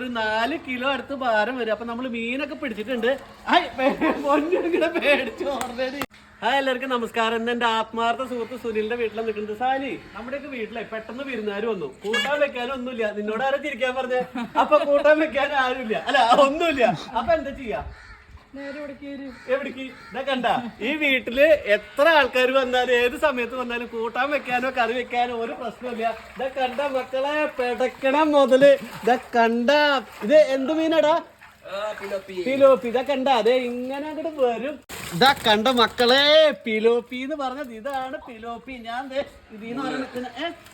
ഒരു നാല് കിലോ അടുത്ത് ഭാരം വരും. അപ്പൊ നമ്മൾ മീനൊക്കെ പിടിച്ചിട്ടുണ്ട്. പേടിച്ചു ഓൾറെഡി ഹായ് എല്ലാവർക്കും നമസ്കാരം. ഇന്ന് എന്റെ ആത്മാർത്ഥ സുഹൃത്ത് സുനിലിന്റെ വീട്ടിലാണ് നിൽക്കുന്നത്. സാലി നമ്മുടെയൊക്കെ വീട്ടിലെ പെട്ടെന്ന് വിരുന്നാരും വന്നു. കൂട്ടാൻ വെക്കാനും ഒന്നുമില്ല. നിന്നോട് ആരോ ചിരിക്കാൻ പറഞ്ഞേ? അപ്പൊ കൂട്ടാൻ വെക്കാൻ ആരുമില്ല. അല്ല ഒന്നുമില്ല. അപ്പൊ എന്താ ചെയ്യാ? എവിടേക്ക്? ഇതാ കണ്ട ഈ വീട്ടിൽ എത്ര ആൾക്കാർ വന്നാലും ഏത് സമയത്ത് വന്നാലും കൂട്ടാൻ വെക്കാനോ കറി വെക്കാനോ ഒരു പ്രശ്നമില്ല ഇതാ കണ്ട മക്കളെ പെടക്കണം മുതൽ. ഇതാ കണ്ട ഇത് എന്ത് മീനടാ? പിലോപ്പി. ഇതാ കണ്ട അതെ ഇങ്ങനെ അങ്ങോട്ട് വരും. ഇതാ കണ്ട മക്കളെ പിലോപ്പി എന്ന് പറഞ്ഞത് ഇതാണ് പിലോപ്പി. ഞാൻ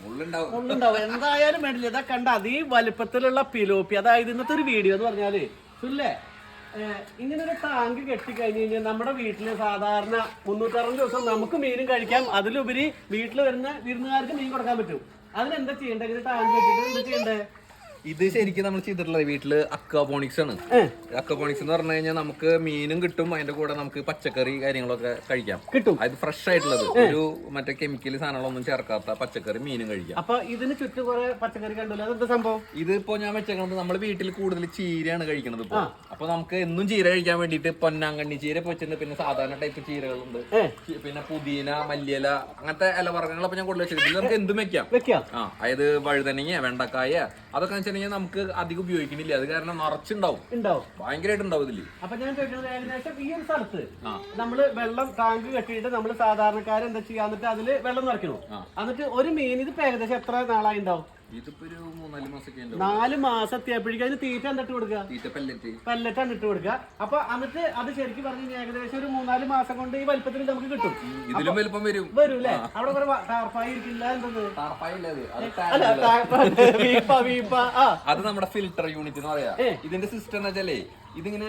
ഉള്ളുണ്ടാവും എന്തായാലും വേണ്ടില്ല. ഇതാ കണ്ട അതീ വലുപ്പത്തിലുള്ള പിലോപ്പി. അതായത് ഇന്നത്തെ ഒരു വീഡിയോ എന്ന് പറഞ്ഞാൽ സുല്ലേ? ഇങ്ങനെ ഒരു ടാങ്ക് കെട്ടിക്കഴിഞ്ഞ് കഴിഞ്ഞാൽ നമ്മുടെ വീട്ടിൽ സാധാരണ മുന്നൂറ്ററുപത് ദിവസം നമുക്ക് മീനും കഴിക്കാം. അതിലുപരി വീട്ടിൽ വരുന്ന വിരുന്നുകാർക്ക് മീൻ കൊടുക്കാൻ പറ്റും. അതിനെന്താ ചെയ്യണ്ടേ ഇങ്ങനെ ടാങ്ക് കെട്ടിട്ട് എന്താ ചെയ്യണ്ടേ ഇത് ശരിക്കും നമ്മൾ ചെയ്തിട്ടുള്ളത് വീട്ടിൽ അക്വാപോണിക്സ് ആണ്. അക്വാപോണിക്സ് എന്ന് പറഞ്ഞു കഴിഞ്ഞാൽ നമുക്ക് മീനും കിട്ടും അതിന്റെ കൂടെ നമുക്ക് പച്ചക്കറി കാര്യങ്ങളൊക്കെ കഴിക്കാം. കിട്ടും. അത് ഫ്രഷ് ആയിട്ടുള്ളത്. ഒരു മറ്റേ കെമിക്കൽ സാധനങ്ങളൊന്നും ചേർക്കാത്ത പച്ചക്കറി മീനും കഴിക്കാം. അപ്പൊ ഇതിന് ചുറ്റും കുറെ പച്ചക്കറി കണ്ടല്ലോ? അതെന്താ സംഭവം? ഇതിപ്പോ ഞാൻ വെച്ചേക്കുന്നത് നമ്മൾ വീട്ടിൽ കൂടുതൽ ചീരയാണ് കഴിക്കുന്നത് ഇപ്പൊ. അപ്പൊ നമുക്ക് എന്നും ചീര കഴിക്കാൻ വേണ്ടിയിട്ട് പൊന്നാങ്കണ്ണി ചീര വെച്ചിട്ടുണ്ട് പിന്നെ സാധാരണ ടൈപ്പ് ചീരകളുണ്ട്. പിന്നെ പുതിന മല്ലിയില അങ്ങനത്തെ ഇലവർഗങ്ങളൊക്കെ ഞാൻ കൂടുതൽ വെച്ചിട്ടുണ്ട് നമുക്ക് എന്തും വെക്കാം. വെക്കാം. ആ അതായത് വഴുതനങ്ങ വെണ്ടക്കായ അതൊക്കെ വെച്ചിട്ടുണ്ടെങ്കിൽ നമുക്ക് അധികം ഉപയോഗിക്കുന്നില്ല അത് കാരണം നിറച്ചുണ്ടാവും. ഉണ്ടാവും. ഭയങ്കരമായിട്ട് ഉണ്ടാവും ഇതിൽ അപ്പൊ ഞാൻ ചോദിക്കുന്നത് ഏകദേശം ഈ ഒരു സ്ഥലത്ത് നമ്മൾ വെള്ളം ടാങ്ക് കെട്ടിയിട്ട് നമ്മൾ സാധാരണക്കാരെന്താ ചെയ്യാന്നിട്ട് അതിൽ വെള്ളം നിറയ്ക്കണോ? എന്നിട്ട് ഒരു മീൻ ഇത് ഇപ്പൊ ഏകദേശം എത്ര നാളായി ഉണ്ടാവും? നാല് മാസം എത്തിയപ്പോഴേക്കും അതിന് തീറ്റ എന്നിട്ട് കൊടുക്കുക? പല്ലറ്റ് ഇട്ട് കൊടുക്കുക. അപ്പൊ എന്നിട്ട് അത് ശരിക്കും പറഞ്ഞു കഴിഞ്ഞാൽ ഏകദേശം ഒരു മൂന്നാൽ മാസം കൊണ്ട് ഈ വലിപ്പത്തിൽ നമുക്ക് കിട്ടും. ഇതിലും വലിപ്പം വരും. വരും അല്ലേ? അവിടെ കുറെ ടാർപ്പായി ഇരിക്കില്ല അത്. നമ്മുടെ ഫിൽട്ടർ യൂണിറ്റ് എന്ന് പറയാ. ഇതിന്റെ സിസ്റ്റം എന്ന് വെച്ചാലേ ഇതിങ്ങനെ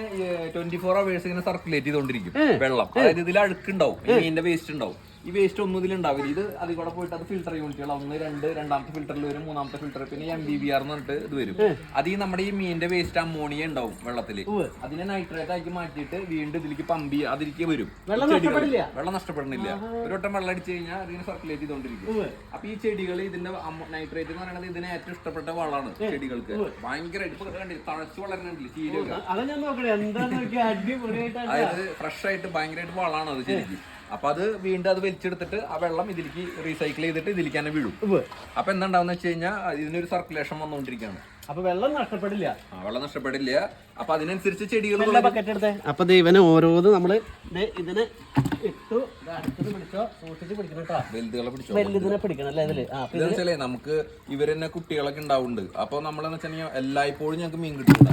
ട്വന്റി ഫോർ അവേഴ്സ് ഇങ്ങനെ സർക്കുലേറ്റ് ചെയ്തോണ്ടിരിക്കും വെള്ളം. അതായത് ഇതിൽ അഴുക്കുണ്ടാവും. മീനിന്റെ വേസ്റ്റ് ഉണ്ടാവും. ഈ വേസ്റ്റ് ഒന്നും ഇതിലുണ്ടാവില്ല. ഇത് അതിൽ കൂടെ പോയിട്ട് അത് ഫിൽട്ടർ യൂണിറ്റുകൾ ഒന്ന് രണ്ട് രണ്ടാമത്തെ ഫിൽറ്ററിൽ വരും മൂന്നാമത്തെ ഫിൽറ്റർ പിന്നെ എം ബി ബി ആർ എന്ന് പറഞ്ഞിട്ട് ഇത് വരും. അത് ഈ നമ്മുടെ ഈ മീനിന്റെ വേസ്റ്റ് അമോണിയ ഉണ്ടാവും വെള്ളത്തിൽ അതിനെ നൈട്രേറ്റ് ആക്കി മാറ്റിയിട്ട് വീണ്ടും ഇതിലേക്ക് പമ്പ് ചെയ്യുക അതിലേക്ക് വരും. വെള്ളം നഷ്ടപ്പെടുന്നില്ല ഒരു വട്ടം വെള്ളം അടിച്ചു കഴിഞ്ഞാൽ അതിന് സർക്കുലേറ്റ് ചെയ്തോണ്ടിരിക്കും. അപ്പൊ ഈ ചെടികൾ ഇതിന്റെ നൈട്രേറ്റ് എന്ന് പറയുന്നത് ഇതിന് ഏറ്റവും ഇഷ്ടപ്പെട്ട വളമാണ് ചെടികൾക്ക്. ഭയങ്കരമായിട്ട് കണ്ടില്ലേ തഴച്ചു അടിപൊളിയായിട്ടാണ്. അതായത് ഫ്രഷ് ആയിട്ട് ഭയങ്കരമായിട്ട് വളമാണ് അത് ശരിക്കും അപ്പൊ അത് വീണ്ടും അത് വലിച്ചെടുത്തിട്ട് ആ വെള്ളം ഇതിലേക്ക് റീസൈക്കിൾ ചെയ്തിട്ട് ഇതിലേക്ക് തന്നെ വീഴും. അപ്പൊ എന്താ ഉണ്ടാവുന്ന വെച്ച് കഴിഞ്ഞാൽ ഇതിനൊരു സർക്കുലേഷൻ വന്നുകൊണ്ടിരിക്കുകയാണ് അപ്പൊ വെള്ളം നഷ്ടപ്പെടില്ല. ആ വെള്ളം നഷ്ടപ്പെടില്ല. അപ്പൊ അതിനനുസരിച്ച് ചെടികൾ എല്ലാ ബക്കറ്റ് എടുത്തേ. അപ്പൊ ഇവനെ ഓരോന്ന് നമ്മൾ ഇതിനെ ഇട്ടു നമുക്ക് ഇവരെന്നെ കുട്ടികളൊക്കെ ഉണ്ടാവുന്നുണ്ട്. അപ്പൊ നമ്മളെന്ന് വെച്ചാൽ എല്ലായ്പ്പോഴും ഞങ്ങൾക്ക് മീൻ കിട്ടുന്നില്ല.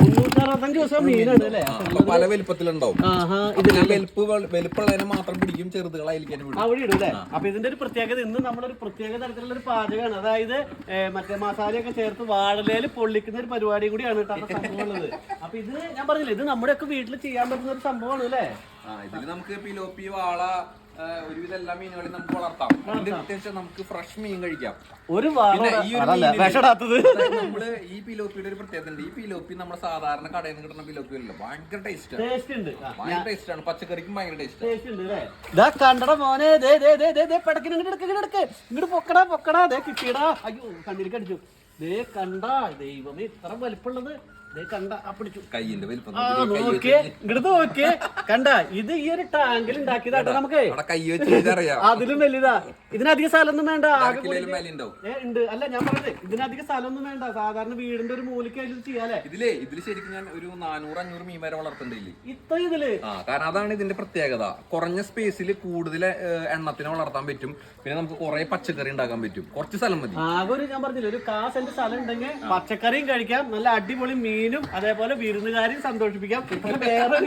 മുന്നൂറ്റി അറുപത്തഞ്ച് ദിവസം മീനാണ് അല്ലേ? പല വലിപ്പത്തിലുണ്ടാവും. ആഹാ ഇത് വലുപ്പ് വലുപ്പുള്ളതിനെ മാത്രം പിടിക്കും ചെറുതുകളായിരിക്കും വിടും. അവിടെ ഇടും അല്ലേ? അപ്പൊ ഇതിന്റെ ഒരു പ്രത്യേകത ഇന്ന് നമ്മളൊരു പ്രത്യേക തരത്തിലുള്ള ഒരു പാചകമാണ്. അതായത് മറ്റേ മസാലയൊക്കെ ചേർത്ത് വാഴലയിൽ പൊള്ളിക്കുന്ന ഒരു പരിപാടി കൂടിയാണ് കേട്ടോ അപ്പൊ സംഭവം ഉള്ളത് അപ്പൊ ഇത് ഞാൻ പറഞ്ഞില്ലേ ഇത് നമ്മുടെയൊക്കെ വീട്ടിൽ ചെയ്യാൻ പറ്റുന്ന ഒരു സംഭവമാണ് അല്ലേ? ആ ഇതിൽ നമുക്ക് പിലോപ്പി വാള ഒരുവിധ എല്ലാ മീനുകളും നമുക്ക് വളർത്താം. പ്രത്യേകിച്ച് നമുക്ക് ഫ്രഷ് മീൻ കഴിക്കാം. ഒരു വിഷടാത്തത് നമ്മൾ ഈ പിലോപ്പിയുടെ ഒരു പ്രത്യേകത ഉണ്ട് ഈ പിലോപ്പി നമ്മുടെ സാധാരണ കടയിൽ നിന്ന് കിട്ടുന്ന പിലോപ്പി അല്ല ഭയങ്കര ടേസ്റ്റ് ടേസ്റ്റ് ഉണ്ട്. ഭയങ്കര ടേസ്റ്റ് ആണ്. പച്ചക്കറിക്കും ഭയങ്കര ടേസ്റ്റ് കണ്ടട മോനെ. ദേ ദേ ദേ ദേ ദേ പെടക്കിന് ഇങ്ങോട്ട് പൊക്കടാ പൊക്കടാ. ദേ കിട്ടിയടാ. അയ്യോ കണ്ണിലേക്ക് അടിച്ചു. ദേ കണ്ടാ ദൈവമേ ഇത്ര വലിപ്പമുള്ളത്. ദേ കണ്ട ആ പിടിച്ചു. കയ്യിന്റെ വലിപ്പം ആ നോക്കി കൈ നോക്കിയേ ഇങ്ങോട്ട് നോക്കിയേ കണ്ട ഇത് ഈ ഒരു ടാങ്കിൽ ഉണ്ടാക്കിയതാട്ടോ നമുക്ക്. കൈ അതിലും വലുതാ. ഇതിനധികം സ്ഥലമൊന്നും വേണ്ട ഉണ്ട്. അല്ല ഞാൻ പറഞ്ഞത് ഇതിനധികം സ്ഥലമൊന്നും വേണ്ട. സാധാരണ വീടിന്റെ ഒരു മൂലയ്ക്ക് അതിൽ ചെയ്യാലേ ഇതിലേ ഇതിൽ ശരിക്കും ഞാൻ ഒരു നാനൂറ് അഞ്ഞൂറ് മീൻ വരെ വളർത്തുന്നില്ലേ ഇത്ര ഇതിൽ? ആ കാരണം അതാണ് ഇതിന്റെ പ്രത്യേകത. കുറഞ്ഞ സ്പേസിൽ കൂടുതൽ എണ്ണത്തിനെ വളർത്താൻ പറ്റും. പിന്നെ നമുക്ക് കുറെ പച്ചക്കറി ഉണ്ടാക്കാൻ പറ്റും. കുറച്ച് സ്ഥലം മതി. ആകെ ഒരു ഞാൻ പറഞ്ഞില്ല ഒരു കാ സെന്റ് സ്ഥലം ഉണ്ടെങ്കിൽ പച്ചക്കറിയും കഴിക്കാം. നല്ല അടിപൊളി മീനും അതേപോലെ വിരുന്നുകാരെയും സന്തോഷിപ്പിക്കാം. വേറെ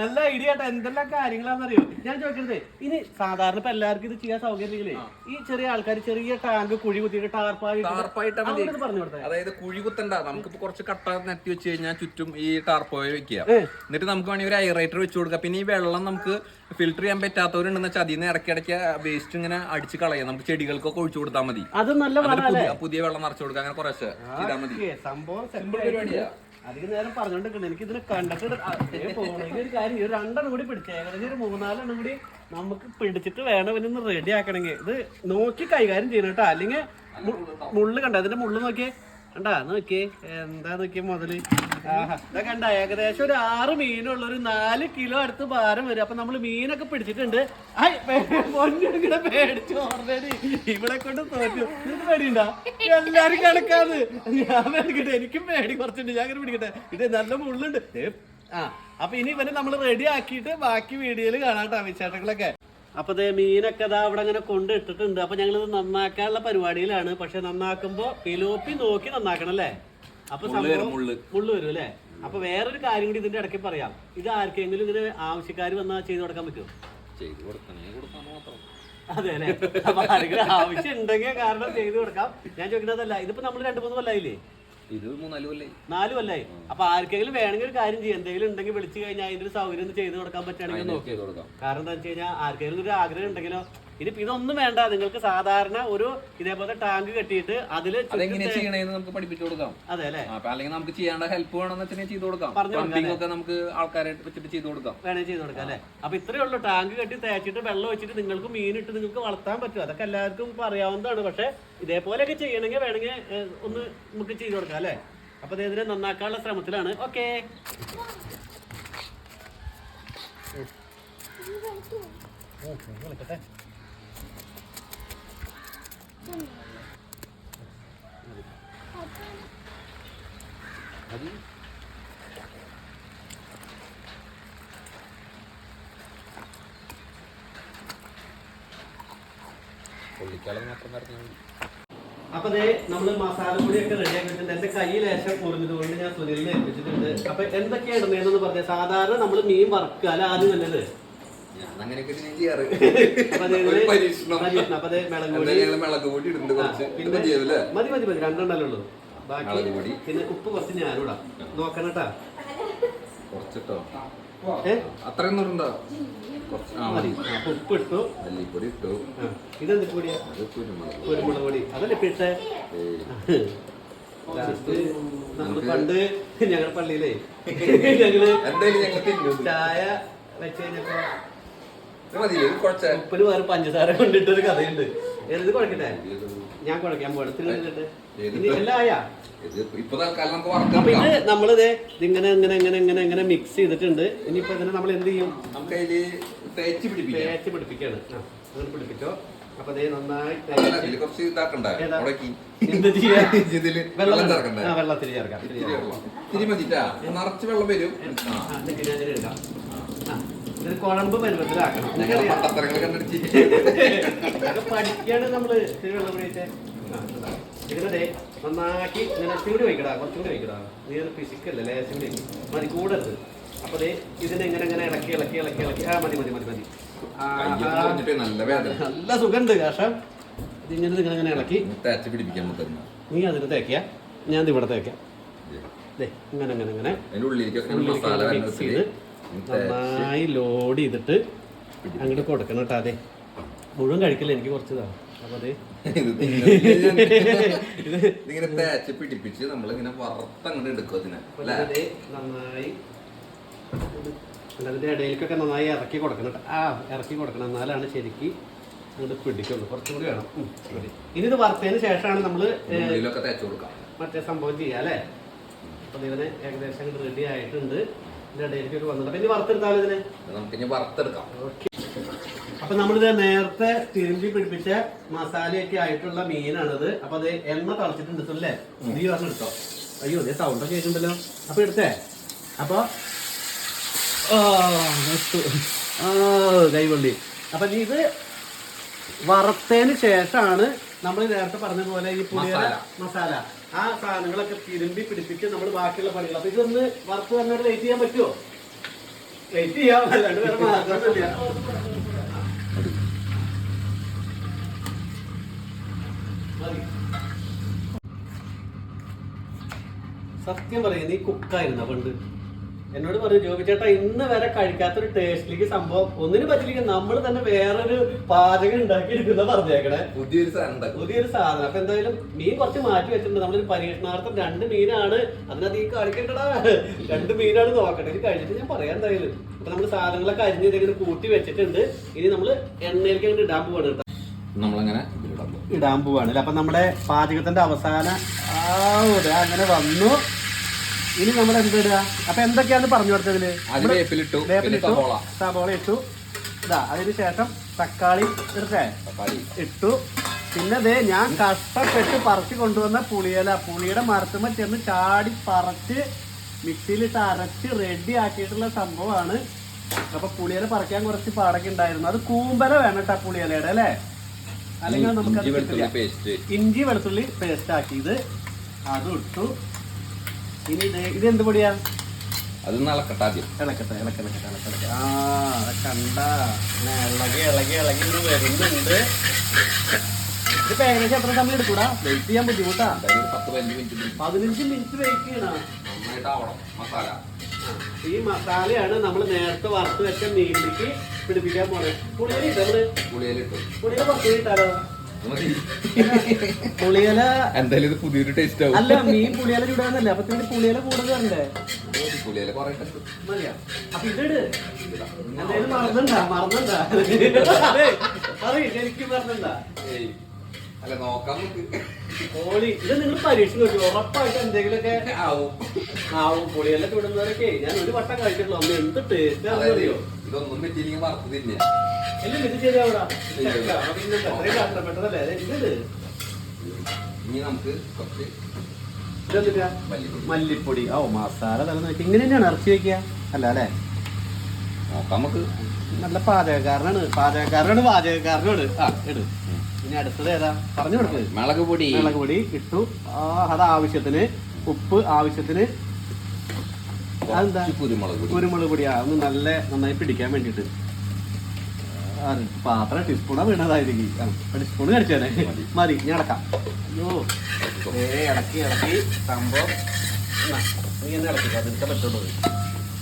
നല്ല ഐഡിയ ആയിട്ട് എന്തെല്ലാം കാര്യങ്ങളാണെന്നറിയോ? ഞാൻ ചോദിക്കുന്നത് ഇനി സാധാരണ ഇപ്പൊ എല്ലാവർക്കും ഇത് ചെയ്യാൻ സൗകര്യമില്ലേ ഈ ചെറിയ ആൾക്കാർ ചെറിയ ടാങ്ക് കുഴി കുത്തിയിട്ട് ടാർപ്പായി ടാർപ്പായിട്ടാ പറഞ്ഞു അതായത് കുഴി കുത്തണ്ട. നമുക്കിപ്പോ കുറച്ച് കട്ട നെറ്റി വെച്ച് കഴിഞ്ഞാൽ ചുറ്റും ഈ ടാർപ്പോയിൽ വെക്കുക. എന്നിട്ട് നമുക്ക് വേണമെങ്കിൽ ഒരു ഐറേറ്റർ വെച്ച് കൊടുക്കാം പിന്നെ ഈ വെള്ളം നമുക്ക് ഫിൽട്ടർ ചെയ്യാൻ പറ്റാത്തവരുണ്ടെന്ന് വെച്ചാൽ അതിൽ നിന്ന് ഇടയ്ക്ക് ഇടയ്ക്ക് വേസ്റ്റ് ഇങ്ങനെ അടിച്ച് കളയാം. നമുക്ക് ചെടികൾക്കൊക്കെ ഒഴിച്ചു കൊടുത്താൽ മതി. അത് നല്ല പുതിയ വെള്ളം നിറച്ചു കൊടുക്കുക. അങ്ങനെ കുറച്ച് ചെയ്താൽ മതി. സംഭവം സിമ്പിൾ Simple ആയിട്ടുണ്ട്. പരിപാടിയാ. അധികം നേരം പറഞ്ഞോണ്ടിരിക്കണം എനിക്ക് ഇതിന് കണ്ടിട്ട് പോകണമെങ്കിൽ ഒരു കാര്യം ഒരു രണ്ടെണ്ണം കൂടി പിടിച്ചേ. ഏകദേശം ഒരു മൂന്നാലെണ്ണം കൂടി നമുക്ക് പിടിച്ചിട്ട് വേണം ഇവനൊന്ന് റെഡി ആക്കണമെങ്കിൽ ഇത് നോക്കി കൈകാര്യം ചെയ്യണം കേട്ടോ. അല്ലെങ്കിൽ മുള്ളു കണ്ട? മുള്ളു മുള്ള് നോക്കിയേ. കണ്ടാ? നോക്കിയേ. എന്താ നോക്കിയേ മുതൽ? ആഹാ. ഇതാ കണ്ട ഏകദേശം ഒരു ആറ് മീനുള്ള. ഒരു നാല് കിലോ അടുത്ത് ഭാരം വരും. അപ്പൊ നമ്മൾ മീനൊക്കെ പിടിച്ചിട്ടുണ്ട്. പൊന്നിങ്ങനെ പേടിച്ചു ഓർമ്മേടി ഇവിടെ കൊണ്ട് തോറ്റു. ഇത് പേടിയുണ്ടാ? എല്ലാരും കണക്കാന്ന്. ഞാൻ പേടിക്കട്ടെ എനിക്കും പേടി കുറച്ചുണ്ട്. ഞാൻ അങ്ങനെ പിടിക്കട്ടെ. ഇത് നല്ല മുള്ളുണ്ട്. ആ അപ്പൊ ഇനി ഇവനെ നമ്മൾ റെഡി ആക്കിയിട്ട് ബാക്കി വീഡിയോയിൽ കാണാട്ടോ വിശേഷങ്ങളൊക്കെ. അപ്പൊ ദേ മീനൊക്കെ ഇതാ അവിടെ അങ്ങനെ കൊണ്ടിട്ടിട്ടുണ്ട് അപ്പൊ ഞങ്ങളിത് നന്നാക്കാനുള്ള പരിപാടിയിലാണ്. പക്ഷെ നന്നാക്കുമ്പോ പിലോപ്പി നോക്കി നന്നാക്കണം അല്ലേ? അപ്പൊ മുള്ള് സംഭവം മുള്ള്. മുള്ളു വരും അല്ലേ? അപ്പൊ വേറൊരു കാര്യം കൂടി ഇതിന്റെ ഇടയ്ക്ക് പറയാം. ഇത് ആർക്കെങ്കിലും ഇതിന് ആവശ്യക്കാർ വന്നാൽ ചെയ്തു കൊടുക്കാൻ പറ്റുമോ ചെയ്തു കൊടുക്കണേ. കൊടുക്കാൻ മാത്രം. അതെ അല്ലെ? അപ്പൊ ആരെങ്കിലും ആവശ്യം ഉണ്ടെങ്കിൽ കാരണം ചെയ്തു കൊടുക്കാം. ഞാൻ ചോദിക്കുന്നതല്ല ഇതിപ്പോ നമ്മൾ രണ്ടു മൂന്ന് കൊല്ലായില്ലേ? ഇത് മൂന്നാൽ കൊല്ലേ നാല് കൊല്ലായി. അപ്പൊ ആർക്കെങ്കിലും വേണമെങ്കിൽ ഒരു കാര്യം ചെയ്യാം. എന്തെങ്കിലും ഉണ്ടെങ്കിൽ വിളിച്ചു കഴിഞ്ഞാൽ അതിന്റെ ഒരു സൗകര്യം ചെയ്തു കൊടുക്കാൻ പറ്റുകയാണെങ്കിൽ നോക്കി. കാരണം എന്താ വെച്ച് കഴിഞ്ഞാൽ ആർക്കെങ്കിലും ഒരു ആഗ്രഹം ഉണ്ടെങ്കിലോ ഇനിയിപ്പോ ഇതൊന്നും വേണ്ട. നിങ്ങൾക്ക് സാധാരണ ഒരു ഇതേപോലെ ടാങ്ക് കെട്ടിയിട്ട് അതിൽ അതെങ്ങനെ ചെയ്യണേന്ന് നമുക്ക് പഠിപ്പിച്ചു കൊടുക്കാം. അതെ അല്ലേ? അല്ലെങ്കിൽ നമുക്ക് ചെയ്യേണ്ട ഹെൽപ്പ് വേണമെന്ന് വെച്ചാൽ ചെയ്ത് കൊടുക്കാം. പറഞ്ഞു കൊടുക്കാം പമ്പിംഗ് ഒക്കെ നമുക്ക് ആൾക്കാരെ വെച്ചിട്ട് ചെയ്തു കൊടുക്കാം. വേണമെങ്കിൽ ചെയ്തു കൊടുക്കാം അല്ലേ? അപ്പൊ ഇത്രയേ ഉള്ളൂ. ടാങ്ക് കെട്ടി തേച്ചിട്ട് വെള്ളം വെച്ചിട്ട് നിങ്ങൾക്ക് മീനിട്ട് നിങ്ങൾക്ക് വളർത്താൻ പറ്റും. അതൊക്കെ എല്ലാവർക്കും ഇപ്പൊ അറിയാവുന്നതാണ് പക്ഷെ ഇതേപോലെയൊക്കെ ചെയ്യണമെങ്കിൽ വേണമെങ്കിൽ ഒന്ന് നമുക്ക് ചെയ്തു കൊടുക്കാം അല്ലേ? അപ്പൊ ദേ ഇതിനെ നന്നാക്കാനുള്ള ശ്രമത്തിലാണ്. ഓക്കെ. പൊള്ളിക്കാളെ മാത്രം പറഞ്ഞാൽ മതി അപ്പൊ ദേ നമ്മൾ മസാല റെഡി ആക്കിയിട്ടുണ്ട് എന്റെ കൈ ലേശം കുറഞ്ഞത് കൊണ്ട് ഞാൻ സുനിലിനെ ഏൽപ്പിച്ചിട്ടുണ്ട്. അപ്പൊ എന്തൊക്കെയാണ് ഇടുന്നതെന്ന് പറഞ്ഞാൽ സാധാരണ നമ്മൾ മീൻ വറുക്കുക അല്ല ആദ്യം നല്ലത് അങ്ങനെയൊക്കെ ഞാൻ ചെയ്യാറ്. പരീക്ഷണം. മുളക് പൊടി ഇടുന്നുണ്ട് കുറച്ച്. ആ, ഇത് മതിയാവില്ലേ? മതി മതി മതി. രണ്ടെണ്ണല്ലേ ഉള്ളൂ. ബാക്കി പൊടി. പിന്നെ ഉപ്പ് കുറച്ച് ഞാനിടാം നോക്കണം കേട്ടാ. കുറച്ചിട്ടോ? ഉപ്പ് ഇട്ടു. മല്ലിപ്പൊടി ഇട്ടു. ആ, ഇതെന്ത് പൊടിയാ? അത് കുരുമുളക് കുരുമുളക് പൊടി. അതല്ലേ ഇപ്പിട്ടെ നമ്മൾ പണ്ട് ഞങ്ങളുടെ പള്ളിയിലേ ഞങ്ങൾ ചായ വെച്ച് കഴിഞ്ഞപ്പോ ഇത് മതി ഇത് കുറച്ച് ഉപ്പിന് വേറെ പഞ്ചസാര കൊണ്ടിട്ടൊരു കഥയുണ്ട്. ഏത് കുഴക്കട്ടെ? ഞാൻ കുഴക്കാൻ നമുക്ക് അപ്പൊ ഇത് നമ്മളിത് ഇതിങ്ങനെ ഇങ്ങനെ ഇങ്ങനെ ഇങ്ങനെ ഇങ്ങനെ മിക്സ് ചെയ്തിട്ടുണ്ട്. ഇനിയിപ്പോ ഇതിനെ നമ്മൾ എന്ത് ചെയ്യും? തേച്ച് പിടിപ്പിക്കാം. തേച്ച് പിടിപ്പിക്കാണ് അങ്ങനെ പിടിപ്പിച്ചോ. അപ്പൊ നന്നായി വെള്ളത്തിൽ ചേർക്കാം. നിറച്ച് വെള്ളം വരും. ഇതൊരു കുഴമ്പ് പരുവത്തിലാക്കണം പഠിക്കാണ് നമ്മൾ ആ, ഇതിനെ നന്നാക്കി ഇങ്ങനെ ചൂട് വയ്ക്കടാ കുറച്ചും കൂടി വയ്ക്കടാ നീ ഒരു ഫിസിക്കല്ലേ ലേശം കൂടി. മതി കൂടരുത്. അപ്പൊ ഇതിനെ ഇങ്ങനെ ഇങ്ങനെ ഇളക്കി ഇളക്കി ഇളക്കി ഇളക്കി. ആ മതി മതി മതി മതി. നല്ല സുഖമുണ്ട് കാഷം ഇതിങ്ങനെ ഇങ്ങനെ ഇങ്ങനെ ഇളക്കി. നീ അതിന് തേക്കിയ ഞാൻ ഇവിടെ തേക്കാം ഇങ്ങനെ ഇങ്ങനെ ഇങ്ങനെ. ഉള്ളിലേക്ക് മിക്സ് ചെയ്ത് നന്നായി ലോഡ് ചെയ്തിട്ട് അങ്ങോട്ട് കൊടുക്കണം കേട്ടോ അതെ. മുഴുവൻ കഴിക്കില്ല എനിക്ക് കുറച്ച് അപ്പൊ അപ്പോൾ ഇത് ഇതിങ്ങനെ തേച്ച് പിടിപ്പിച്ച് നമ്മളിങ്ങനെ വറുത്തങ്ങോട്ട് എടുക്കും അതിനെ. അല്ലേ? നന്നായി അതിന്റെ ഇടയിലേക്കൊക്കെ നന്നായി ഇറക്കി കൊടുക്കണം ആ ഇറക്കി കൊടുക്കണം. എന്നാലാണ് ശരിക്ക് അങ്ങോട്ട് പിടിക്കുള്ളൂ. കുറച്ചും കൂടി വേണം. മതി. ഇനി ഇത് വറുത്തതിന് ശേഷമാണ് നമ്മൾ മറ്റേ സംഭവം ചെയ്യാം അല്ലേ? അപ്പൊ ഇതിന് ഏകദേശം റെഡി ആയിട്ടുണ്ട്. അപ്പൊ ഇനി വറുത്തെടുത്താലും ഇതിന്? ഇത് നമുക്കിനി വറുത്തെടുക്കാം. അപ്പൊ നമ്മളിത് നേരത്തെ തിരുമ്പി പിടിപ്പിച്ച മസാലയൊക്കെ ആയിട്ടുള്ള മീനാണത്. അപ്പൊ അത് എണ്ണ തളച്ചിട്ടുണ്ട് അല്ലേ? നീ പറഞ്ഞു എടുത്തോ. അയ്യോ ഇതേ സൗണ്ട് ഒക്കെ കേൾക്കുന്നുണ്ടല്ലോ. അപ്പൊ എടുത്തേ. അപ്പൊ കൈവള്ളി. അപ്പൊ ഇത് വറുത്തതിന് ശേഷമാണ് നമ്മൾ നേരത്തെ പറഞ്ഞ പോലെ ഈ പുതിയ മസാല. ആ സാധനങ്ങളൊക്കെ തിരുമ്പി പിടിപ്പിച്ച് നമ്മൾ ബാക്കിയുള്ള പണികൾ അപ്പൊ ഇതൊന്ന് വർക്ക് വന്നിട്ട് വെയിറ്റ് ചെയ്യാൻ പറ്റുമോ വെയിറ്റ് ചെയ്യാം. സത്യം പറയുന്നത് നീ കുക്കായിരുന്ന പണ്ട്? എന്നോട് പറഞ്ഞു ജോബി ചേട്ടാ ഇന്ന് വരെ കഴിക്കാത്തൊരു ടേസ്റ്റിലേക്ക് സംഭവം. ഒന്നിനും പറ്റില്ല നമ്മൾ തന്നെ വേറൊരു പാചകം ഉണ്ടാക്കി എടുക്കുന്ന പറഞ്ഞേക്കണേ. പുതിയൊരു സാധനം പുതിയൊരു സാധനം. അപ്പൊ എന്തായാലും മീൻ കുറച്ച് മാറ്റി വെച്ചിട്ടുണ്ട്. നമ്മളൊരു പരീക്ഷണാർത്ഥം രണ്ട് മീനാണ്. അതിനകത്ത് ഈ കാണിക്കണ്ടടാ. രണ്ട് മീനാണ് നോക്കട്ടെ. ഇത് കഴിഞ്ഞിട്ട് ഞാൻ പറയാം എന്തായാലും. അപ്പൊ നമ്മൾ സാധനങ്ങളൊക്കെ അരിഞ്ഞ് ഇതെങ്ങനെ കൂട്ടി വെച്ചിട്ടുണ്ട്. ഇനി നമ്മൾ എണ്ണയിലേക്ക് അങ്ങോട്ട് ഇടാൻ പോവാണ് നമ്മളങ്ങനെ ഇടാൻ പോവാണ് അപ്പൊ നമ്മുടെ പാചകത്തിന്റെ അവസാന ആ അങ്ങനെ വന്നു. ഇനി നമ്മൾ എന്ത് ഇടുക? അപ്പൊ എന്തൊക്കെയാണ് പറഞ്ഞു കൊടുത്തതിൽ? വേപ്പിലിട്ടു സവോള. ഇട്ടു. ഇതാ അതിന് ശേഷം തക്കാളി എടുത്തേ ഇട്ടു. പിന്നെ ദേ ഞാൻ കഷ്ടപ്പെട്ട് പറിച്ച് കൊണ്ടുവന്ന പുളിയല പുളിയുടെ മരത്തുമ്മ ചെന്ന് ചാടി പറിച്ച് മിക്സിയിലിട്ട് അരച്ച് റെഡി ആക്കിയിട്ടുള്ള സംഭവമാണ്. അപ്പൊ പുളിയല പറിക്കാൻ കുറച്ച് പാടൊക്കെ ഉണ്ടായിരുന്നു. അത് കൂമ്പല വേണം കേട്ടോ പുളിയിലയുടെ അല്ലേ? അല്ലെങ്കിൽ നമുക്ക് ഇഞ്ചി വെളുത്തുള്ളി പേസ്റ്റ് ആക്കിയത്. അതും ഇട്ടു. ഇനി ഇത് ഇത് എന്ത് പൊടിയാ? അത് ഇളക്കട്ടെ ആദ്യം. ഇളക്കട്ടെ ഇളക്ക ഇളക്കട്ടെ ഇളക്ക ഇളക്ക ആ കണ്ട. ഇളകി ഇളകി ഇളകി ഇങ്ങനെ വരുന്നുണ്ട്. ഇതിപ്പോ ഏകദേശം എത്ര സമയം എടുക്കൂടാ? വെയിറ്റ് ചെയ്യാൻ ബുദ്ധിമുട്ടാ. ഒരു പത്ത് പതിനഞ്ച് മിനിറ്റ്. പതിനഞ്ച് മിനിറ്റ് വെയിറ്റ് ചെയ്യണം? നന്നായിട്ട് ആവണം മസാല. ഈ മസാലയാണ് നമ്മൾ നേരത്തെ വറുത്ത് വെച്ച മീനിലേക്ക് പിടിപ്പിക്കാൻ പോണേ. പുളിയിലിട്ട് നമ്മൾ പുളിയിലിട്ടു പുളിയില കുറച്ച് ഇട്ടാലോ? ഇത്. പുളിയില എന്തായാലും ഇത് പുതിയൊരു ടേസ്റ്റ് ആവും. അല്ല മീൻ പുളിയില ചൂടാന്നല്ല അപ്പൊ ഇതിന് പുളിയില വരണ്ടേ പുളിയില കുറെ. മതിയാ? അപ്പൊ ഇതിട്. എന്തായാലും മറന്നണ്ടാ മറന്നണ്ടാ. പറയ് ശരിക്കും മറന്നണ്ടാ. അല്ല നോക്കാം ഓളി ഇത് നിങ്ങൾ പരീക്ഷ നോക്കി ഉറപ്പായിട്ട് എന്തെങ്കിലുമൊക്കെ ആവും. ആവും. പുളിയെല്ലാം ചൂടുന്നവരൊക്കെ ഞാൻ ഒരു വട്ടം കഴിച്ചിട്ടുള്ളൂ. അമ്മ എന്ത് ടേസ്റ്റ് ആണെന്നറിയോ അറിയോ? ഇതൊന്നും പറ്റിയില്ലെങ്കിൽ വറുത്ത് തിന്നെ ഇനി നമുക്ക് കുറച്ച് മല്ലിപ്പൊടി. ഓ മസാല തലന്ന് നോക്കി. ഇങ്ങനെ തന്നെയാണ് ഇറച്ചി വെക്കുക അല്ല അല്ലേ? നോക്കാം നമുക്ക്. നല്ല പാചകക്കാരനാണ്. പാചകക്കാരനാണ് പാചകക്കാരനാണ് ആ ഇട്. ഇനി അടുത്തത് ഏതാ? പറഞ്ഞു കൊടുക്ക്. മുളക് പൊടി. മുളക് പൊടി ഇട്ടു. ആ അത് ആവശ്യത്തിന് ഉപ്പ് ആവശ്യത്തിന് അതെന്താ? കുരുമുളക് പൊടി. കുരുമുളക് പൊടി. ആ ഒന്ന് നല്ല നന്നായി പിടിക്കാൻ വേണ്ടിട്ട് ആ, പാത്രം ടീസ്പൂണാ വീണതായിരിക്കും. ടീസ്പൂൺ കഴിച്ചേനെ മതി. ഞാൻ അടക്കാം. അയ്യോ. ഏ ഇളക്കി ഇളക്കി. സംഭവം. നീ എന്നെ ഇളക്കി അതെടുക്കാൻ പറ്റുള്ളൂ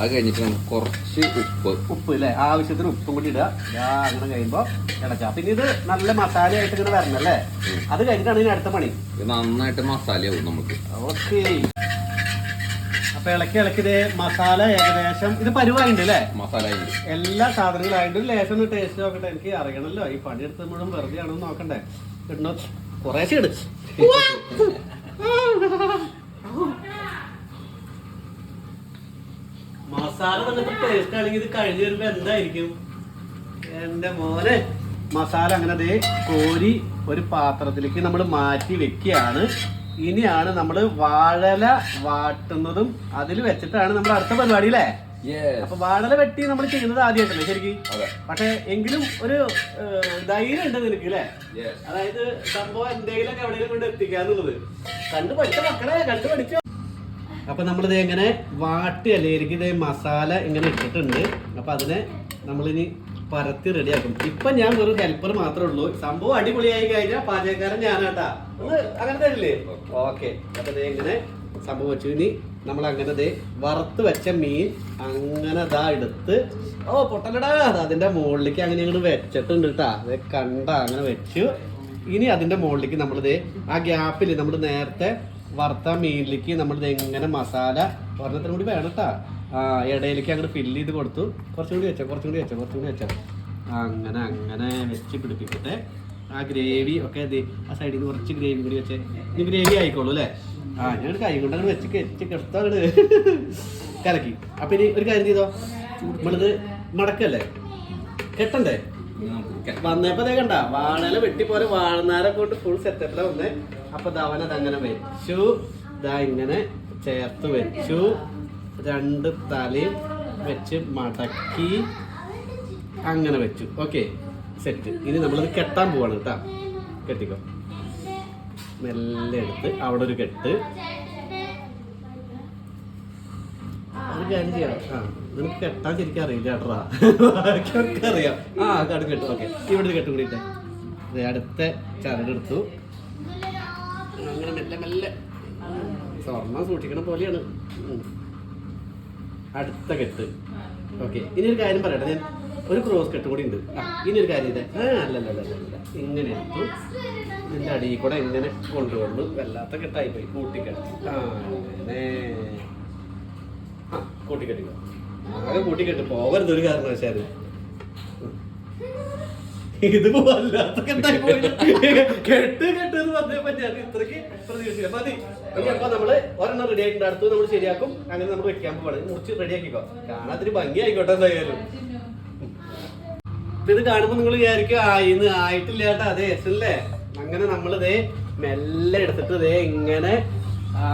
അത് കഴിഞ്ഞിട്ട് നമുക്ക് കുറച്ച് ഉപ്പ്. ഉപ്പ് അല്ലേ ആവശ്യത്തിന് ഉപ്പും കൂടി ഇടുക. അങ്ങനെ കഴിയുമ്പോ ഇടച്ചാ പിന്നെ ഇത് നല്ല മസാലയായിട്ട് ഇങ്ങനെ വരണല്ലേ. അത് കഴിഞ്ഞിട്ടാണ് ഇനി അടുത്ത പണി. നന്നായിട്ട് മസാലയാവും നമുക്ക്. ഓക്കെ. അപ്പൊ ഇളക്കി ഇളക്കി ഇതേ മസാല ഏകദേശം ഇത് പരുവായിണ്ട് അല്ലേ മസാല എല്ലാ സാധനങ്ങളായിട്ട് ഒരു ലേശം ഒന്ന് ടേസ്റ്റ് നോക്കട്ടെ. എനിക്ക് അറിയണല്ലോ. ഈ പണിയെടുത്ത് മുഴുവൻ വെറുതെ ആണോ നോക്കണ്ടേ. ഇടണോ? കുറേശ്ശെ ഇട്. മസാല വന്നിട്ട് ടേസ്റ്റ് ആണെങ്കിൽ ഇത് കഴിഞ്ഞ് വരുമ്പോ എന്തായിരിക്കും? എന്റെ മോനെ. മസാല അങ്ങനെ അതേ കോരി ഒരു പാത്രത്തിലേക്ക് നമ്മൾ മാറ്റി വെക്കുകയാണ്. ഇനിയാണ് നമ്മൾ വാഴല വാട്ടുന്നതും അതിൽ വെച്ചിട്ടാണ് നമ്മൾ അടുത്ത പരിപാടി അല്ലേ. അപ്പൊ വാഴല വെട്ടി നമ്മൾ ചെയ്യുന്നത് ആദ്യമായിട്ടല്ലേ ശരിക്കും? പക്ഷെ എങ്കിലും ഒരു ധൈര്യം ഉണ്ട് നിനക്ക് അല്ലേ. അതായത് സംഭവം എന്തെങ്കിലുമൊക്കെ എവിടെയെങ്കിലും കൊണ്ട് എത്തിക്കാന്നുള്ളത് കണ്ടു പഠിച്ച മക്കളെ കണ്ടു പഠിച്ചോ അപ്പൊ നമ്മളിത് എങ്ങനെ വാട്ടി എനിക്ക് ഇത് മസാല ഇങ്ങനെ ഇട്ടിട്ടുണ്ട്. അപ്പൊ അതിനെ നമ്മളിനി പരത്തി റെഡിയാക്കും ഇപ്പൊ ഞാൻ വെറും ഹെൽപ്പർ മാത്രമേ ഉള്ളൂ. സംഭവം അടിപൊളിയായി കഴിഞ്ഞാൽ പാചകക്കാരൻ ഞാനാട്ടാ. ഒന്ന് അങ്ങനെ തരില്ലേ? ഓക്കെ അപ്പൊ ഇങ്ങനെ സംഭവം വെച്ചു. ഇനി നമ്മൾ അങ്ങനെ ദേ വറുത്ത് വെച്ച മീൻ അങ്ങനെ ദാ എടുത്ത് ഓ പൊട്ടലടാ. അതിന്റെ മുകളിലേക്ക് അങ്ങനെ അങ്ങോട്ട് വെച്ചിട്ടുണ്ട് കേട്ടാ അത് കണ്ട അങ്ങനെ വെച്ചു. ഇനി അതിന്റെ മുകളിലേക്ക് നമ്മൾ ദേ ആ ഗ്യാപ്പിൽ നമ്മൾ നേരത്തെ വറുത്ത മീനിലേക്ക് നമ്മളിത് എങ്ങനെ മസാല ഒരെണ്ണത്തിനും കൂടി വേണം കേട്ടാ ആ ഇടയിലേക്ക് അങ്ങോട്ട് ഫില്ല് ചെയ്ത് കൊടുത്തു. കുറച്ചും കൂടി വെച്ചോ കുറച്ചും കൂടി വെച്ചോ കുറച്ചും കൂടി വെച്ചോ. അങ്ങനെ അങ്ങനെ വെച്ച് പിടിപ്പിക്കട്ടെ. ആ ഗ്രേവി ഒക്കെ ദേ ആ സൈഡിൽ നിന്ന് കുറച്ച് ഗ്രേവി കൂടി വെച്ചേ. ഇനി ഗ്രേവി ആയിക്കോളൂ അല്ലേ? ആ ഞാൻ കൈ കൊണ്ട് അങ്ങോട്ട് വെച്ച് കെച്ച് കിടത്താണ് കലക്കി. അപ്പം ഇനി ഒരു കാര്യം ചെയ്തോ? നമ്മളിത് മടക്കല്ലേ? കെട്ടണ്ടേ? വന്നപ്പോ കണ്ട വാഴല വെട്ടി പോലെ വാഴനാരെ കൊണ്ട് ഫുൾ സെറ്റപ്പില വന്നേ. അപ്പൊ ദവനത് അങ്ങനെ വെച്ചു. ഇതാ ഇങ്ങനെ ചേർത്ത് വെച്ചു. രണ്ട് തലയും വെച്ച് മടക്കി അങ്ങനെ വെച്ചു. ഓക്കെ സെറ്റ് ഇനി നമ്മളത് കെട്ടാൻ പോവാണ് കേട്ടാ കെട്ടിക്കോ. മെല്ലെ എടുത്ത് അവിടെ ഒരു കെട്ട്. ഒരു കാര്യം ചെയ്യാം. ആ നിനക്ക് കെട്ടാൻ ശരിക്കും അറിയില്ല ബാക്കിയൊക്കെ അറിയാം. ആ കടു കെട്ടു. ഓക്കെ ഇവിടെ കെട്ട് കെട്ടും കൂടിയിട്ട് അടുത്ത ചരടെടുത്തു അങ്ങനെ മെല്ലെ മെല്ലെ. സ്വർണം സൂക്ഷിക്കണ പോലെയാണ്. അടുത്ത കെട്ട്. ഓക്കെ ഇനി ഒരു കാര്യം പറയട്ടെ. ഞാൻ ഒരു ക്രോസ് കെട്ട് കൂടി ഉണ്ട്. ഇനി ഒരു കാര്യം ഇതേ. ആ അല്ല അല്ല അല്ല അല്ല, അല്ല. ഇങ്ങനെ എടുത്തു ഇതിന്റെ അടിയിൽ കൂടെ ഇങ്ങനെ കൊണ്ടുവന്നു വല്ലാത്ത കെട്ടായി പോയി. കൂട്ടിക്കെട്ടി. ആ അങ്ങനെ ആ കൂട്ടിക്കെട്ടിക്കോ. ആകെ കൂട്ടിക്കെട്ട്. പോകരുത് ഒരു കാരണവശാലും. ഇത് വല്ലാത്തൊക്കെ. കെട്ട് കെട്ട് അപ്പൊ നമ്മൾ ഒരെണ്ണം റെഡി ആയിട്ടുണ്ട് അടുത്ത് നമ്മൾ ശരിയാക്കും അങ്ങനെ നമ്മൾ വെക്കാൻ പോവാണ് മുറിച്ച് റെഡി ആക്കിക്കോ കാണാത്തൊരു ഭംഗി ആയിക്കോട്ടെ എന്തായാലും ഇത് കാണുമ്പോ നിങ്ങൾ വിചാരിക്കും ആയിന്ന് ആയിട്ടില്ല കേട്ടാ അതെ അല്ലേ അങ്ങനെ നമ്മളിതേ മെല്ലെ എടുത്തിട്ട് ഇതേ ഇങ്ങനെ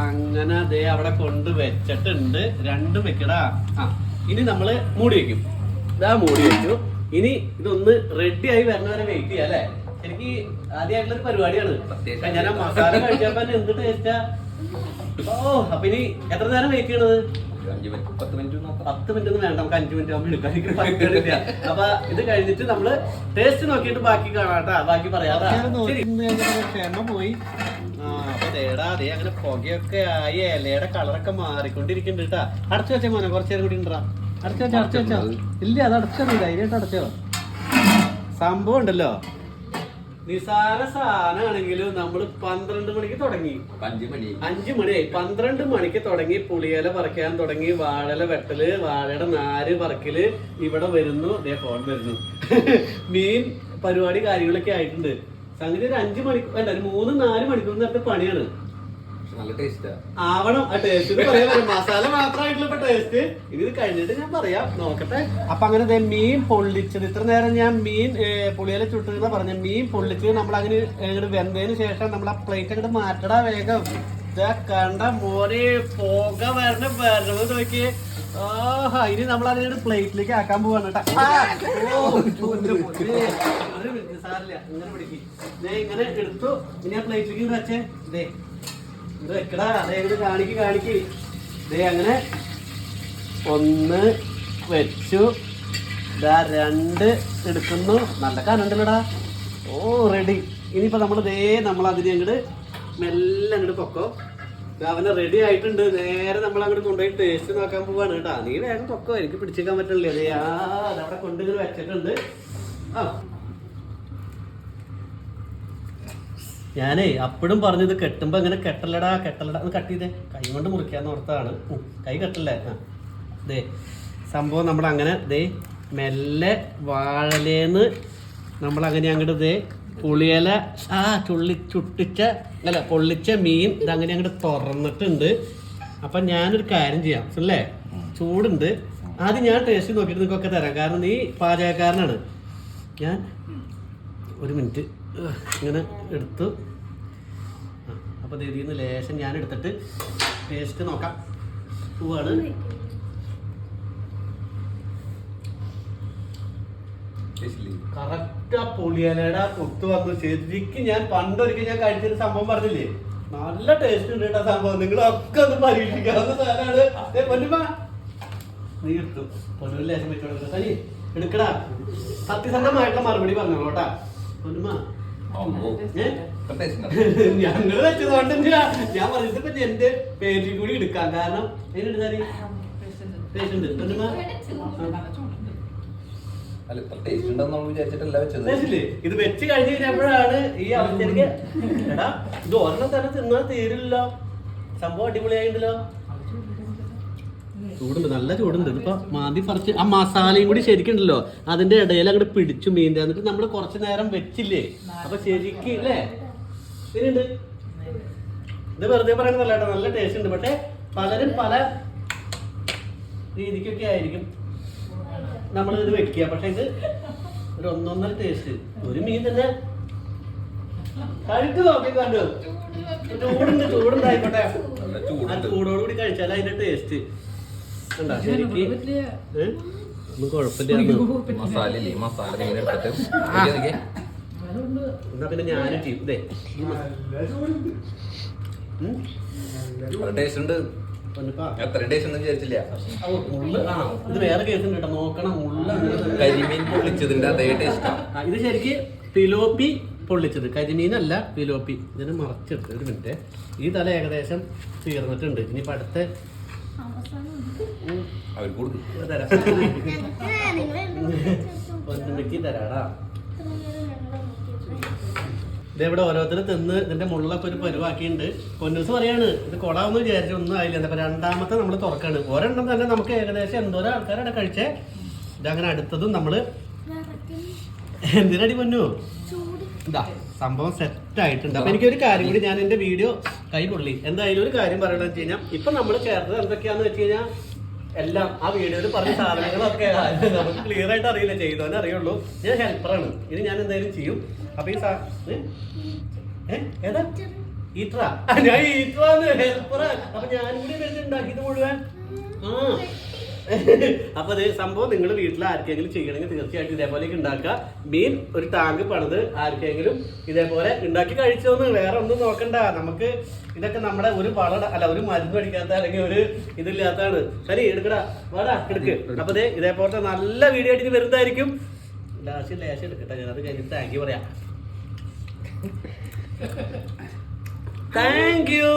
അങ്ങനെ അതേ അവിടെ കൊണ്ട് വെച്ചിട്ടുണ്ട് രണ്ടും വെക്കടാ ആ ഇനി നമ്മൾ മൂടി വെക്കും ഇതാ മൂടി വെച്ചു ഇനി ഇതൊന്ന് റെഡി ആയി വരുന്നവരെ വെയിറ്റ് ചെയ്യാം അല്ലേ? എനിക്ക് ആദ്യമായിട്ടുള്ള ഒരു പരിപാടിയാണ്. ഞാൻ ആ മസാല കഴിച്ചപ്പോ തന്നെ എന്ത് ടേസ്റ്റാ ഓ അപ്പൊ ഇനി എത്ര നേരം വെയിറ്റ് ചെയ്യണത്? പത്ത് മിനിറ്റ് ഒന്നും വേണ്ട നമുക്ക് അഞ്ചു മിനിറ്റ് എനിക്ക് പറ്റില്ല അപ്പൊ ഇത് കഴിഞ്ഞിട്ട് നമ്മൾ ടേസ്റ്റ് നോക്കിയിട്ട് ബാക്കി കാണാട്ടാ ബാക്കി പറയാതാ ക്ഷമ പോയി. ആ അപ്പൊ തേടാ അതേ അങ്ങനെ പുകയൊക്കെ ആയി ഇലയുടെ കളറൊക്കെ മാറിക്കൊണ്ടിരിക്കുന്നുണ്ട് കേട്ടാ. അടച്ചു വെച്ചേ മോനെ കുറച്ചേരം കൂടി ഉണ്ടാ അടച്ചു ഇല്ല അത് അടച്ചോ ധൈര്യമായിട്ട് അടച്ചോ. സംഭവം ഉണ്ടല്ലോ. നിസാര സാധനമാണെങ്കിലും നമ്മൾ പന്ത്രണ്ട് മണിക്ക് തുടങ്ങി. അഞ്ച് മണി. മണിയായി പന്ത്രണ്ട് മണിക്ക് തുടങ്ങി പുളിയില പറിക്കാൻ തുടങ്ങി വാഴല വെട്ടൽ വാഴയുടെ നാര് പറിക്കൽ. ഇവിടെ വരുന്നു. ദേ ഫോൺ വരുന്നു. മീൻ പരിപാടി കാര്യങ്ങളൊക്കെ ആയിട്ടുണ്ട്. സംഗതി ഒരു അഞ്ചു മണിക്കൂർ അല്ല ഒരു മൂന്ന് നാല് മണിക്കൂർ നേരത്തെ പണിയാണ്. നല്ല ടേസ്റ്റാ. ആവണം ആ ടേസ്റ്റ് പറയാൻ മസാല മാത്രമായിട്ടുള്ള ടേസ്റ്റ് ഇത് കഴിഞ്ഞിട്ട് ഞാൻ പറയാം. നോക്കട്ടെ. അപ്പൊ അങ്ങനെ ദേ മീൻ പൊള്ളിച്ചത്. ഇത്ര നേരം ഞാൻ മീൻ പുളിയില ചുട്ടെന്ന് പറഞ്ഞ മീൻ പൊള്ളിച്ച് നമ്മൾ അങ്ങനെ വെന്തതിന് ശേഷം നമ്മൾ ആ പ്ലേറ്റ് അങ്ങോട്ട് മാറ്റടാ വേഗം. ഇതാ കണ്ട മോനെ പോക വരണ വരണത് നോക്കിയേ. ഇനി നമ്മൾ അതിനോട് പ്ലേറ്റിലേക്ക് ആക്കാൻ പോവാണ് സാരില്ല. ഇങ്ങനെ എടുത്തു. ഇനി ആ പ്ലേറ്റിലേക്ക് വെച്ചേ. ദേ കാണിക്ക് കാണിക്ക്. അങ്ങനെ ഒന്ന് വെച്ചു. ഇതാ രണ്ട് എടുക്കുന്നു. നല്ല കനണ്ടല്ലടാ. ഓ റെഡി ഇനിയിപ്പോൾ നമ്മൾ ദേ നമ്മൾ അതിനെ അങ്ങോട്ട് മെല്ലെ അങ്ങോട്ട് പൊക്കോ. അവനെ റെഡി ആയിട്ടുണ്ട്. നേരെ നമ്മൾ അങ്ങോട്ട് കൊണ്ടുപോയി ടേസ്റ്റ് നോക്കാൻ പോവാണ് കേട്ടോ. നീ വേഗം പൊക്കോ. എനിക്ക് പിടിച്ചേക്കാൻ പറ്റില്ലേ അതേ ആ അതവിടെ കൊണ്ടിങ്ങനെ വെച്ചിട്ടുണ്ട്. ആ. ഞാനേ അപ്പോഴും പറഞ്ഞത് കെട്ടുമ്പോ ഇങ്ങനെ കെട്ടല്ലടാ കെട്ടല്ലടാ എന്ന് കട്ട് ചെയ്തേ. കൈ കൊണ്ട് മുറിക്കാന്ന് ഓർത്താണ് കൈ കെട്ടല്ലേ? ആ. ദേ സംഭവം നമ്മൾ അങ്ങനെ ദേ മെല്ലെ വാഴലേന്ന് നമ്മൾ അങ്ങനെ അങ്ങോട്ട് ദേ പുളിയില ആ ചുള്ളി ചുട്ടിച്ച അല്ല പൊള്ളിച്ച മീൻ ഇതങ്ങനെ അങ്ങോട്ട് തുറന്നിട്ടുണ്ട്. അപ്പൊ ഞാനൊരു കാര്യം ചെയ്യാം അല്ലേ? ചൂടുണ്ട്. ആദ്യം ഞാൻ ടേസ്റ്റ് നോക്കിയിട്ട് നിങ്ങൾക്കൊക്കെ തരാം. കാരണം നീ പാചകക്കാരനാണ്. ഞാൻ ഒരു മിനിറ്റ് ഇങ്ങനെ എടുത്തു. അപ്പോൾ അപ്പൊ ഇതിൽ നിന്ന് ലേശം ഞാൻ എടുത്തിട്ട് ടേസ്റ്റ് നോക്കാം. പൂവാണ്. കറക്റ്റ് ആ പുളിയലയുടെ കൊത്തു വന്നു. ശരിക്കും ഞാൻ പണ്ടൊരിക്കൽ ഞാൻ കഴിച്ചൊരു സംഭവം പറഞ്ഞില്ലേ? നല്ല ടേസ്റ്റ് ഉണ്ട് കേട്ടോ സംഭവം. നിങ്ങളൊക്കെ ഒന്ന് പരീക്ഷിക്കാവുന്ന സാധനമാണ്. ദേ പൊന്നുമ്മ. നീ എടുത്തു. പൊന്നു ലേശം വെച്ചോളൂ. സനി എടുക്കടാ. സത്യസന്ധമായിട്ടുള്ള മറുപടി പറഞ്ഞോളൂ കേട്ടാ. ഞങ്ങൾ വെച്ചതുകൊണ്ട് ഞാൻ പറഞ്ഞിട്ട് പറ്റി എന്റെ പേരിൽ കൂടി എടുക്കാം. കാരണം ഇത് വെച്ച് കഴിഞ്ഞ് കഴിഞ്ഞപ്പോഴാണ് ഈ അവസ്ഥയിലേക്ക്. എടാ ഇത് ഒരെണ്ണം തന്നെ തിന്നാൽ തീരില്ല സംഭവം അടിപൊളിയായിട്ടുണ്ടല്ലോ ചൂടുണ്ട് നല്ല ചൂടുണ്ട്. ഇതിപ്പോ മാന്തി പറിച്ച് ആ മസാലയും കൂടി ശരിക്കുണ്ടല്ലോ. അതിന്റെ ഇടയിൽ അങ്ങോട്ട് പിടിച്ചു മീൻ എന്നിട്ട് നമ്മൾ കുറച്ച് നേരം വെച്ചില്ലേ? അപ്പൊ ശരിക്കും ഇത് വെറുതെ പറയണതല്ല നല്ല ടേസ്റ്റ് ഉണ്ട്. പക്ഷെ പലരും പല രീതിക്കൊക്കെ ആയിരിക്കും നമ്മൾ ഇത് വെക്കുക. പക്ഷെ ഇത് ഒരു ഒന്നൊന്നര ടേസ്റ്റ് ഒരു മീൻ തന്നെ കഴിച്ചു നോക്കി കണ്ടു? ചൂടുണ്ട് ചൂടുണ്ടായിക്കോട്ടെ. ആ ചൂടോടുകൂടി കഴിച്ചാൽ അതിന്റെ ടേസ്റ്റ് കണ്ടാ ശരിക്ക് ഏ? ഒന്നും കുഴപ്പമില്ല. മസാല ഇല്ലേ? മസാല ഇങ്ങനെ എടുത്തിട്ട് നോക്കിയേ, നോക്കിയേ. എന്നാ പിന്നെ ഞാനും ചെയ്യും. ഇതേ ഈ മ- ഉം? നല്ല ടേസ്റ്റ് ഉണ്ട്. എത്ര ടേസ്റ്റ് ഉണ്ടെന്ന് വിചാരിച്ചില്ല. ഇത് വേറെ കേസ് ഉണ്ട് കേട്ടോ. നോക്കണം മുള്ള കരിമീൻ പൊള്ളിച്ചതിന്റെ അതേ ടേസ്റ്റാ ഇത് ശരിക്ക് പിലോപ്പി പൊള്ളിച്ചത്. കരിമീനല്ല പിലോപ്പി ഇതിനെ മറച്ചെടുത്ത് ഒരു മിനിറ്റ് ഈ തല ഏകദേശം തീർന്നിട്ടുണ്ട്. ഇനിയിപ്പോ അടുത്ത കൊടുക്കും. തരാടാ. ഇതെവിടെ ഓരോരുത്തരും തിന്ന് ഇതിന്റെ മുള്ളൊക്കെ ഒരു പരുവാക്കിയുണ്ട്. പൊന്നൂസ് പറയാണ് ഇത് കൊടാവെന്ന് വിചാരിച്ചു ഒന്നും ആയില്ല. എന്താ രണ്ടാമത്തെ നമ്മൾ തുറക്കാണ്. ഒരെണ്ണം തന്നെ നമുക്ക് ഏകദേശം എന്തോരം ആൾക്കാരാണ് കഴിച്ചേ. ഇതങ്ങനെ അടുത്തതും നമ്മൾ എന്തിനടി പൊന്നു? ഇതാ. സംഭവം സെറ്റ് ആയിട്ടുണ്ട്. അപ്പൊ എനിക്കൊരു കാര്യം കൂടി ഞാൻ എന്റെ വീഡിയോ കൈ പൊള്ളി. എന്തായാലും ഒരു കാര്യം പറയണമെന്ന് വെച്ച് കഴിഞ്ഞാൽ ഇപ്പൊ നമ്മൾ ചേർത്തത് എന്തൊക്കെയാന്ന് വെച്ച് കഴിഞ്ഞാൽ എല്ലാം ആ വീഡിയോയിൽ പറഞ്ഞ സാധനങ്ങളൊക്കെ നമുക്ക് ക്ലിയർ ആയിട്ട് അറിയില്ല? ചെയ്തോനെ അറിയുള്ളൂ. ഞാൻ ഹെൽപ്പറാണ് ഇത് ഞാൻ എന്തായാലും ചെയ്യും. അപ്പൊ ഈ സാ? ഏതാ? ഈട്ര. ഞാൻ ഈട്രാന്ന് ഹെൽപ്പറാ അപ്പൊ ഞാൻ കൂടി വെച്ചിട്ടുണ്ടാക്കി ഉണ്ടാക്കിയത് മുഴുവൻ? ആ. അപ്പൊ അത് സംഭവം നിങ്ങൾ വീട്ടിൽ ആർക്കെങ്കിലും ചെയ്യണമെങ്കിൽ തീർച്ചയായിട്ടും ഇതേപോലെയൊക്കെ ഉണ്ടാക്കുക. മീൻ ഒരു ടാങ്ക് പണിത് ആർക്കെങ്കിലും ഇതേപോലെ ഉണ്ടാക്കി കഴിച്ചോന്ന് വേറെ ഒന്നും നോക്കണ്ട. നമുക്ക് ഇതൊക്കെ നമ്മുടെ ഒരു വള അല്ല ഒരു മരുന്ന് അടിക്കാത്ത അല്ലെങ്കിൽ ഒരു ഇതില്ലാത്തതാണ്. ശരി എടുക്കടാ. വേടാ എടുക്ക്. അപ്പൊ ഇതേപോലത്തെ നല്ല വീഡിയോ ആയിട്ട് വരുന്നതായിരിക്കും. ലാസ്റ്റ് ലേശം എടുക്കട്ടെ. ഞാനത് കഴിഞ്ഞിട്ട് താങ്ക് യു പറയാം. Thank you